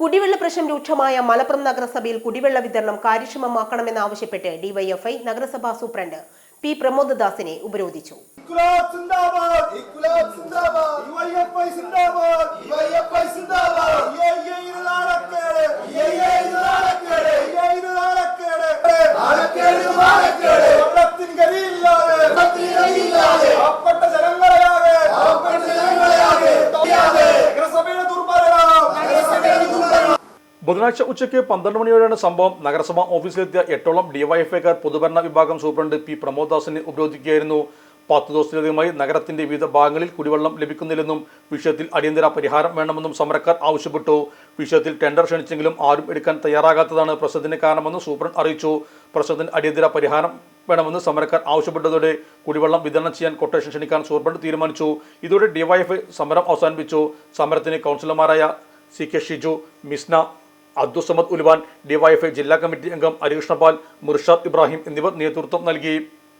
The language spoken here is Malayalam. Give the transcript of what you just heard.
കുടിവെള്ള പ്രശ്നം രൂക്ഷമായ മലപ്പുറം നഗരസഭയിൽ കുടിവെള്ള വിതരണം കാര്യക്ഷമമാക്കണമെന്നാവശ്യപ്പെട്ട് ഡിവൈഎഫ്ഐ നഗരസഭാ സൂപ്രണ്ട് പി പ്രമോദ് ദാസിനെ ഉപരോധിച്ചു. ബുധനാഴ്ച ഉച്ചയ്ക്ക് പന്ത്രണ്ട് മണിയോടെയാണ് സംഭവം. നഗരസഭാ ഓഫീസിലെത്തിയ എട്ടോളം ഡിവൈഎഫ്ഐക്കാർ പൊതുഭരണ വിഭാഗം സൂപ്രണ്ട് പി പ്രമോദാസിനെ ഉപരോധിക്കുകയായിരുന്നു. പത്ത് ദിവസത്തിലധികമായി നഗരത്തിന്റെ വിവിധ ഭാഗങ്ങളിൽ കുടിവെള്ളം ലഭിക്കുന്നില്ലെന്നും വിഷയത്തിൽ അടിയന്തര പരിഹാരം വേണമെന്നും സമരക്കാർ ആവശ്യപ്പെട്ടു. വിഷയത്തിൽ ടെൻഡർ ക്ഷണിച്ചെങ്കിലും ആരും എടുക്കാൻ തയ്യാറാകാത്തതാണ് പ്രശ്നത്തിന് കാരണമെന്ന് സൂപ്രണ്ട് അറിയിച്ചു. പ്രശ്നത്തിന് അടിയന്തര പരിഹാരം വേണമെന്ന് സമരക്കാർ ആവശ്യപ്പെട്ടതോടെ കുടിവെള്ളം വിതരണം ചെയ്യാൻ കൊട്ടേഷൻ ക്ഷണിക്കാൻ സൂപ്രണ്ട് തീരുമാനിച്ചു. ഇതോടെ ഡിവൈഎഫ്ഐ സമരം അവസാനിപ്പിച്ചു. സമരത്തിന് കൗൺസിലർമാരായ C K Shiju Misna Abdussamad Ulvan DYFI ജില്ലാ കമ്മിറ്റി അംഗം ഹരികൃഷ്ണപാൽ മുർഷാദ് ഇബ്രാഹിം എന്നിവർ നേതൃത്വം നൽകി.